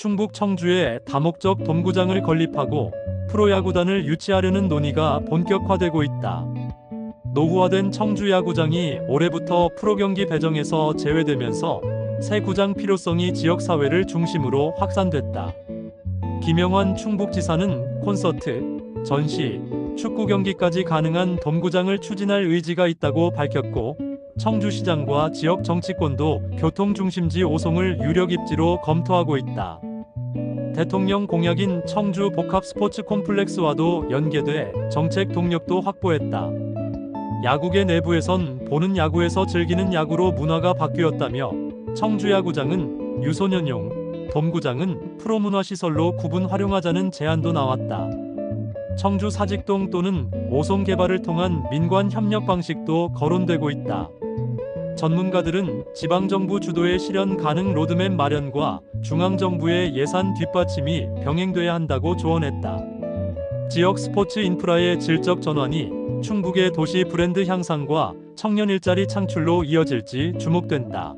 충북 청주에 다목적 돔구장을 건립하고 프로야구단을 유치하려는 논의가 본격화되고 있다. 노후화된 청주 야구장이 올해부터 프로경기 배정에서 제외되면서 새 구장 필요성이 지역사회를 중심으로 확산됐다. 김영환 충북지사는 콘서트, 전시, 축구 경기까지 가능한 돔구장을 추진할 의지가 있다고 밝혔고 청주시장과 지역 정치권도 교통 중심지 오송을 유력 입지로 검토하고 있다. 대통령 공약인 청주 복합 스포츠 콤플렉스와도 연계돼 정책 동력도 확보했다. 야구계 내부에선 보는 야구에서 즐기는 야구로 문화가 바뀌었다며 청주 야구장은 유소년용, 돔구장은 프로문화 시설로 구분 활용하자는 제안도 나왔다. 청주 사직동 또는 오송 개발을 통한 민관 협력 방식도 거론되고 있다. 전문가들은 지방정부 주도의 실현 가능 로드맵 마련과 중앙정부의 예산 뒷받침이 병행돼야 한다고 조언했다. 지역 스포츠 인프라의 질적 전환이 충북의 도시 브랜드 향상과 청년 일자리 창출로 이어질지 주목된다.